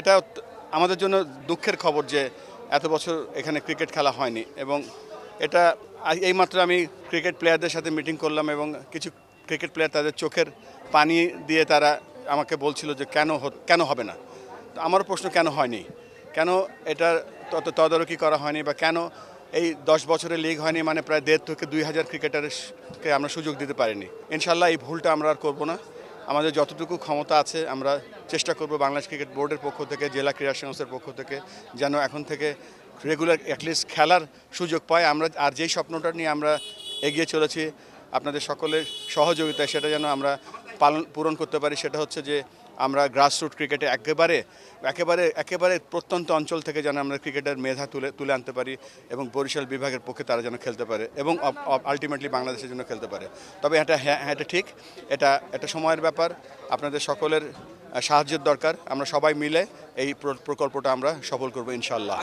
এটা আমাদের জন্য দুঃখের খবর যে এত বছর এখানে ক্রিকেট খেলা হয়নি এবং এটা এইমাত্র আমি ক্রিকেট প্লেয়ারদের সাথে মিটিং করলাম এবং কিছু ক্রিকেট প্লেয়ার তাদের চোখের পানি দিয়ে তারা আমাকে বলছিল যে কেন কেন হবে না। তো আমারও প্রশ্ন কেন হয়নি? কেন এটা তত তদারকি করা হয়নি বা কেন এই দশ বছরের লিগ হয়নি মানে প্রায় দেড় থেকে দুই হাজার ক্রিকেটারকে আমরা সুযোগ দিতে পারিনি? ইনশাল্লাহ এই ভুলটা আমরা আর করব না। আমাদের যতটুকু ক্ষমতা আছে, আমরা চেষ্টা করব বাংলাদেশ ক্রিকেট বোর্ডের পক্ষ থেকে, জেলা ক্রীড়া সংস্থার পক্ষ থেকে, যেন এখন থেকে রেগুলার অ্যাটলিস্ট খেলার সুযোগ পায়। আমরা, আর যেই স্বপ্নটা নিয়ে আমরা এগিয়ে চলেছি, আপনাদের সকলের সহযোগিতায় সেটা যেন আমরা পালন, পূরণ করতে পারি, সেটা হচ্ছে যে আমরা গ্রাসরুট ক্রিকেটে একেবারে একেবারে একেবারে প্রত্যন্ত অঞ্চল থেকে যেন আমরা ক্রিকেটের মেধা তুলে তুলে আনতে পারি এবং বরিশাল বিভাগের পক্ষে তারা যেন খেলতে পারে এবং আলটিমেটলি বাংলাদেশের জন্য খেলতে পারে। তবে এটা হ্যাঁ এটা ঠিক। এটা এটা সময়ের ব্যাপার। আপনাদের সকলের সাহায্যের দরকার। আমরা সবাই মিলে এই প্রকল্পটা আমরা সফল করব ইনশাল্লাহ